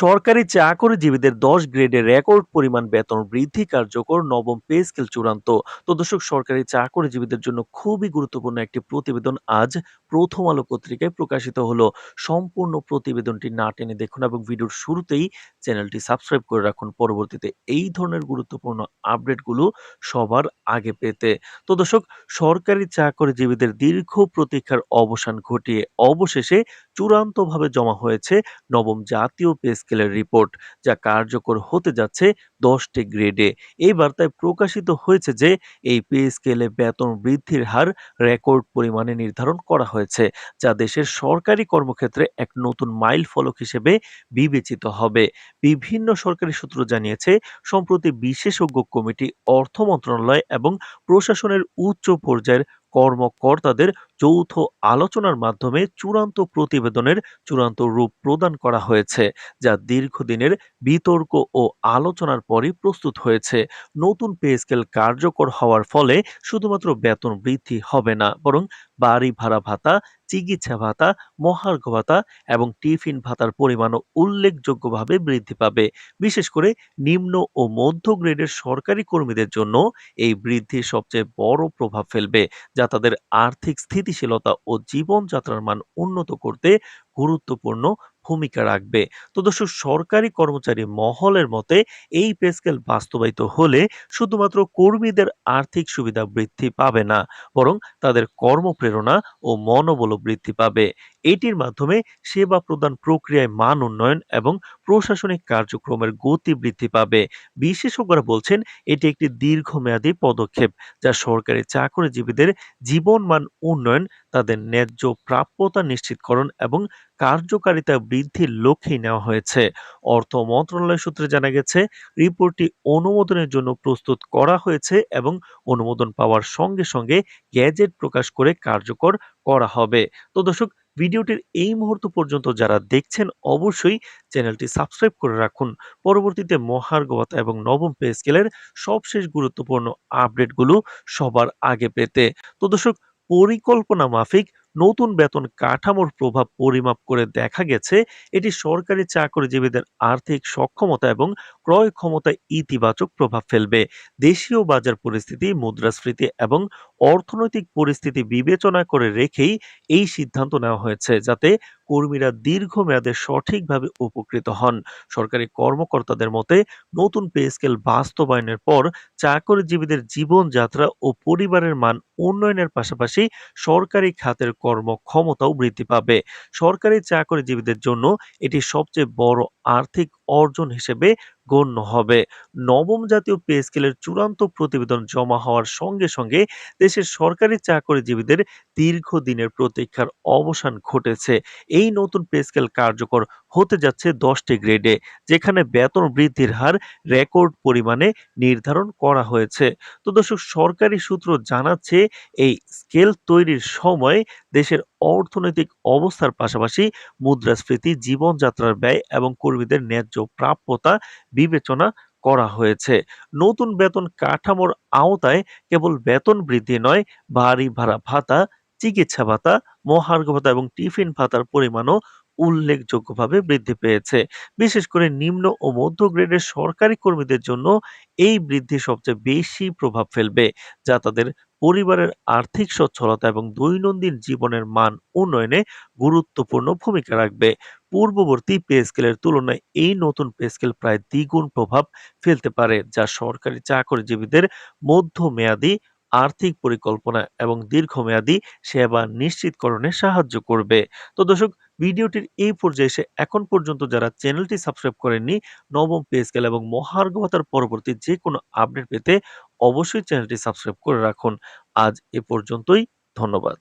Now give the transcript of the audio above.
সরকারি চাকরিজীবীদের ১০ গ্রেডে রেকর্ড পরিমাণ বেতন বৃদ্ধি কার্যকর নবম পে স্কেল চূড়ান্ত। তো দর্শক, সরকারি চাকরিজীবীদের জন্য খুবই গুরুত্বপূর্ণ একটি প্রতিবেদন আজ প্রথম আলো পত্রিকায় প্রকাশিত হলো। সম্পূর্ণ প্রতিবেদনটি না টেনে দেখুন এবং ভিডিওর শুরুতেই চ্যানেলটি সাবস্ক্রাইব করে রাখুন। পরবর্তীতে এই ধরনের গুরুত্বপূর্ণ আপডেটগুলো সবার আগে পেতে। তো দর্শক, সরকারি চাকরিজীবীদের দীর্ঘ প্রতীক্ষার অবসান ঘটিয়ে অবশেষে চূড়ান্তভাবে জমা হয়েছে নবম জাতীয় পে স্কেলের রিপোর্ট যা কার্যকর হতে যাচ্ছে দশটি গ্রেডে এই বার্তায় প্রকাশিত হয়েছে যে, এই পে স্কেলে বেতন বৃদ্ধির হার রেকর্ড পরিমাণে নির্ধারণ করা হয়েছে, যা দেশের সরকারি কর্মক্ষেত্রে এক নতুন মাইল ফলক হিসেবে বিবেচিত হবে। বিভিন্ন সরকারি সূত্র জানিয়েছে, সম্প্রতি বিশেষজ্ঞ কমিটি অর্থ মন্ত্রণালয় এবং প্রশাসনের উচ্চ পর্যায়ের কর্মকর্তাদের যৌথ আলোচনার মাধ্যমে চূড়ান্ত প্রতিবেদনের চূড়ান্ত রূপ প্রদান করা হয়েছে, যা দীর্ঘদিনের বিতর্ক ও আলোচনার পরই প্রস্তুত হয়েছে। নতুন পে স্কেল কার্যকর হওয়ার ফলে শুধুমাত্র বেতন বৃদ্ধি হবে না, বরং বাড়ি ভাড়া ভাতা চিকিৎসা ভাতা, মহার্ঘ ভাতা এবং টিফিন ভাতার পরিমাণও উল্লেখযোগ্যভাবে বৃদ্ধি পাবে। বিশেষ করে নিম্ন ও মধ্য গ্রেডের সরকারি কর্মীদের জন্য এই বৃদ্ধি সবচেয়ে বড় প্রভাব ফেলবে, যা তাদের আর্থিক স্থিতিশীলতা ও জীবনযাত্রার মান উন্নত করতে গুরুত্বপূর্ণ ভূমিকা রাখবে। তো দর্শক, সরকারি কর্মচারী মহলের মতে এই পে স্কেল বাস্তবায়িত হলে শুধুমাত্র কর্মীদের আর্থিক সুবিধা বৃদ্ধি পাবে না, বরং তাদের কর্মপ্রেরণা ও মনোবল বৃদ্ধি পাবে। এটির মাধ্যমে সেবা প্রদান প্রক্রিয়ায় মান উন্নয়ন এবং প্রশাসনিক কার্যক্রমের গতি বৃদ্ধি পাবে। বিশেষজ্ঞরা বলছেন, এটি একটি দীর্ঘমেয়াদী পদক্ষেপ যা সরকারি চাকরিজীবীদের জীবনমান উন্নয়ন, তাদের ন্যায্য প্রাপ্যতা নিশ্চিতকরণ এবং কার্যকারিতা বৃদ্ধির লক্ষ্যেই নেওয়া হয়েছে। অর্থ মন্ত্রণালয় সূত্রে জানা গেছে, রিপোর্টটি অনুমোদনের জন্য প্রস্তুত করা হয়েছে এবং অনুমোদন পাওয়ার সঙ্গে সঙ্গে গ্যাজেট প্রকাশ করে কার্যকর করা হবে। তো দর্শক, ভিডিওটির এই মুহূর্ত পর্যন্ত যারা দেখছেন, অবশ্যই চ্যানেলটি সাবস্ক্রাইব করে রাখুন। পরবর্তীতে মহার্ঘ এবং নবম পে স্কেলের সবশেষ গুরুত্বপূর্ণ আপডেটগুলো সবার আগে পেতে। তো দর্শক, পরিকল্পনা মাফিক নতুন বেতন কাঠামোর প্রভাব পরিমাপ করে দেখা গেছে, এটি সরকারি চাকরিজীবীদের আর্থিক সক্ষমতা এবং ক্রয় ক্ষমতায় ইতিবাচক প্রভাব ফেলবে। দেশীয় বাজার পরিস্থিতি, মুদ্রাস্ফীতি এবং অর্থনৈতিক পরিস্থিতি বিবেচনা করে রেখেই এই সিদ্ধান্ত নেওয়া হয়েছে, যাতে কর্মীরা দীর্ঘমেয়াদে সঠিকভাবে উপকৃত হন। সরকারি কর্মকর্তাদের মতে, নতুন পে স্কেল বাস্তবায়নের পর চাকরিজীবীদের জীবনযাত্রা ও পরিবারের মান উন্নয়নের পাশাপাশি সরকারি খাতের কর্মক্ষমতাও বৃদ্ধি পাবে। সরকারি চাকরিজীবীদের জন্য এটি সবচেয়ে বড় আর্থিক অর্জন হিসেবে গণ্য হবে। নবম জাতীয় পে স্কেলের চূড়ান্ত প্রতিবেদন জমা হওয়ার সঙ্গে সঙ্গে দেশের সরকারি চাকরিজীবীদের দীর্ঘদিনের প্রতীক্ষার অবসান ঘটেছে। এই নতুন পে স্কেল কার্যকর হতে যাচ্ছে দশটি গ্রেডে যেখানে বেতন বৃদ্ধির হার রেকর্ড পরিমাণে নির্ধারণ করা হয়েছে। তো দর্শক, সরকারি সূত্র জানাচ্ছে এই স্কেল তৈরির সময় দেশের অর্থনৈতিক অবস্থার পাশাপাশি মুদ্রাস্ফীতি, জীবনযাত্রার ব্যয় এবং কর্মীদের ন্যায্য প্রাপ্যতা বিবেচনা করা হয়েছে। নতুন বেতন কাঠামোর আওতায় কেবল বেতন বৃদ্ধি নয় বাড়ি ভাড়া ভাতা, চিকিৎসা ভাতা, মহার্ঘ ভাতা এবং টিফিন ভাতার পরিমাণও উল্লেখযোগ্যভাবে বৃদ্ধি পেয়েছে। বিশেষ করে নিম্ন ও মধ্য গ্রেডের সরকারি কর্মীদের জন্য এই বৃদ্ধি সবচেয়ে বেশি প্রভাব ফেলবে, যা তাদের পরিবারের আর্থিক সচ্ছলতা এবং দৈনন্দিন জীবনের মান উন্নয়নে গুরুত্বপূর্ণ ভূমিকা রাখবে। পূর্ববর্তী পে স্কেলের তুলনায় এই নতুন পে স্কেল প্রায় দ্বিগুণ প্রভাব ফেলতে পারে, যা সরকারি চাকরিজীবীদের মধ্যমেয়াদী আর্থিক পরিকল্পনা এবং দীর্ঘমেয়াদী সেবা নিশ্চিতকরণে সাহায্য করবে। তো দর্শক, ভিডিওটির এই পর্যায়ে এসে এখন পর্যন্ত যারা চ্যানেলটি সাবস্ক্রাইব করেননি, নবম পে স্কেল এবং মহার্ঘ ভাতার পরবর্তী যে কোনো আপডেট পেতে অবশ্যই চ্যানেলটি সাবস্ক্রাইব করে রাখুন। আজ এ পর্যন্তই, ধন্যবাদ।